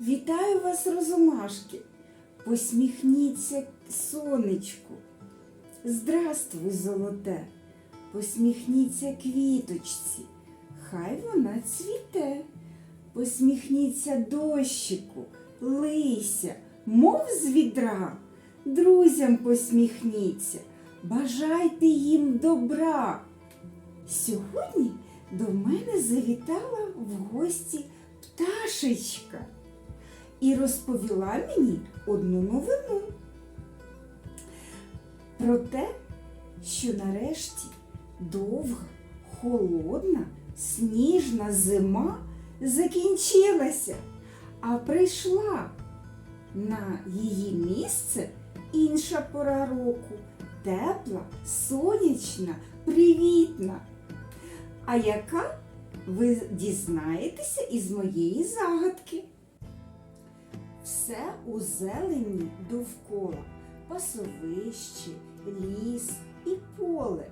Вітаю вас, розумашки. Посміхніться сонечку. Здравствуй, золоте. Посміхніться квіточці. Хай вона цвіте. Посміхніться дощику, лися, мов з відра. Друзям посміхніться, бажайте їм добра. Сьогодні до мене завітала в гості пташечка і розповіла мені одну новину про те, що нарешті довга, холодна, сніжна зима закінчилася, а прийшла на її місце інша пора року, тепла, сонячна, привітна. А яка ви дізнаєтеся із моєї загадки? Все у зелені довкола, пасовище, ліс і поле.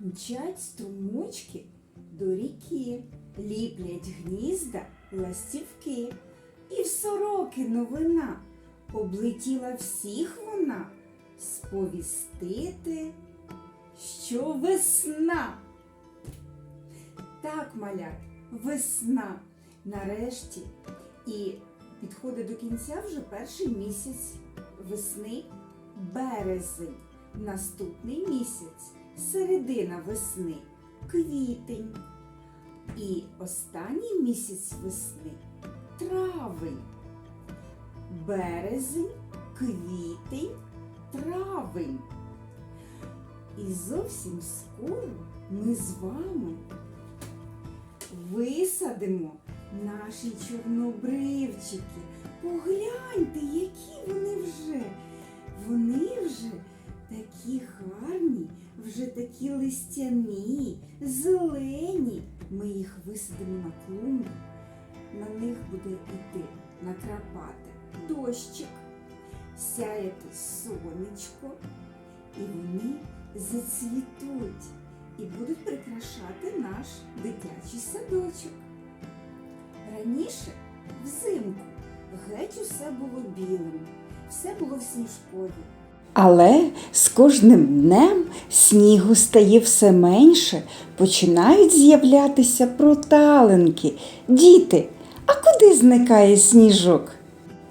Мчать струмочки до ріки, ліплять гнізда ластівки. І в сороки новина облетіла всіх вона сповістити, що весна. Так, малят, весна нарешті. І підходить до кінця вже перший місяць весни березень. Наступний місяць середина весни квітень. І останній місяць весни травень. Березень, квітень, травень. І зовсім скоро ми з вами висадимо наші чорнобривчики. Погляньте, які вони вже. Вони вже такі гарні, вже такі листяні, зелені. Ми їх висадимо на клумбу. На них буде йти накрапати дощик, сяяти сонечко, і вони зацвітуть і будуть прикрашати наш дитячий садочок. Раніше, взимку, геть усе було білим, все було в сніжкові. Але з кожним днем снігу стає все менше, починають з'являтися проталинки. Діти, а куди зникає сніжок?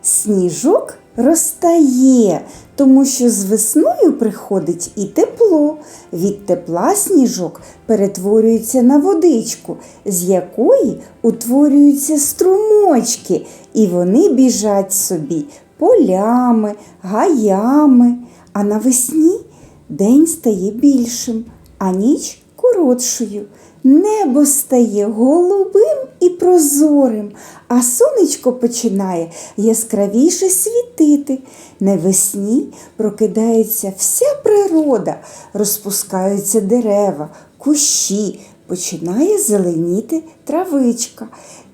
Сніжок розтає, тому що з весною приходить і тепло. Від тепла сніжок перетворюється на водичку, з якої утворюються струмочки, і вони біжать собі полями, гаями. А навесні день стає більшим, а ніч коротшою. Небо стає голубим і прозорим, а сонечко починає яскравіше світити. Навесні прокидається вся природа, розпускаються дерева, кущі, починає зеленіти травичка.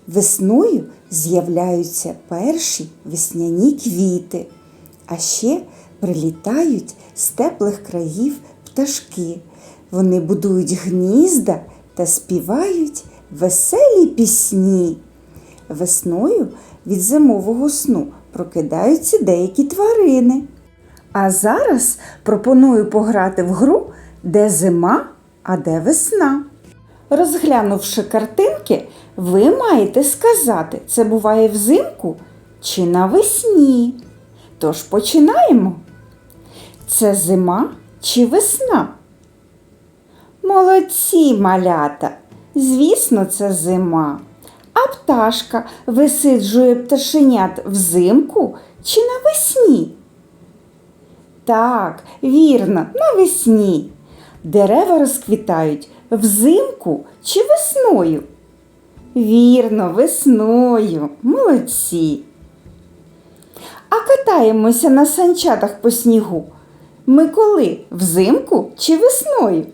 Весною з'являються перші весняні квіти, а ще прилітають з теплих країв пташки. Вони будують гнізда та співають веселі пісні. Весною від зимового сну прокидаються деякі тварини. А зараз пропоную пограти в гру, де зима, а де весна. Розглянувши картинки, ви маєте сказати, це буває взимку чи навесні. Тож починаємо. Це зима чи весна? Молодці малята! Звісно, це зима. А пташка висиджує пташенят взимку чи навесні? Так, вірно, навесні. Дерева розквітають взимку чи весною? Вірно, весною. Молодці. А катаємося на санчатах по снігу. Ми коли? Взимку чи весною?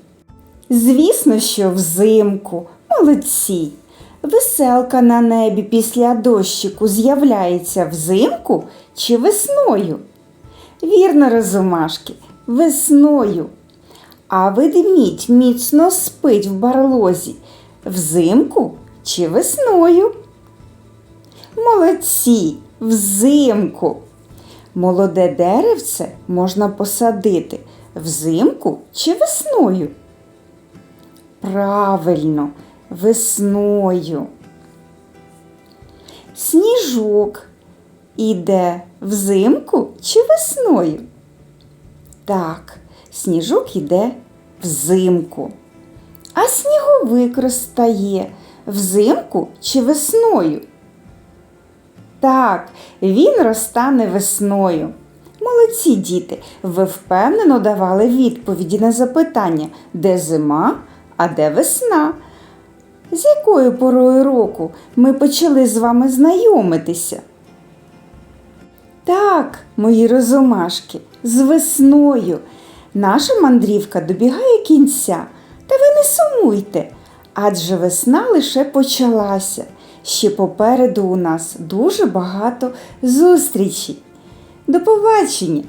Звісно, що взимку. Молодці. Веселка на небі після дощику з'являється взимку чи весною? Вірно, розумашки, весною. А ведмідь міцно спить в барлозі взимку чи весною? Молодці, взимку. Молоде деревце можна посадити взимку чи весною? Правильно, весною. Сніжок іде взимку чи весною? Так, сніжок іде взимку. А сніговик розтає взимку чи весною? Так, він розтане весною. Молодці діти, ви впевнено давали відповіді на запитання, де зима, а де весна. З якою порою року ми почали з вами знайомитися? Так, мої розумашки, з весною. Наша мандрівка добігає кінця. Та ви не сумуйте, адже весна лише почалася. Ще попереду у нас дуже багато зустрічей. До побачення,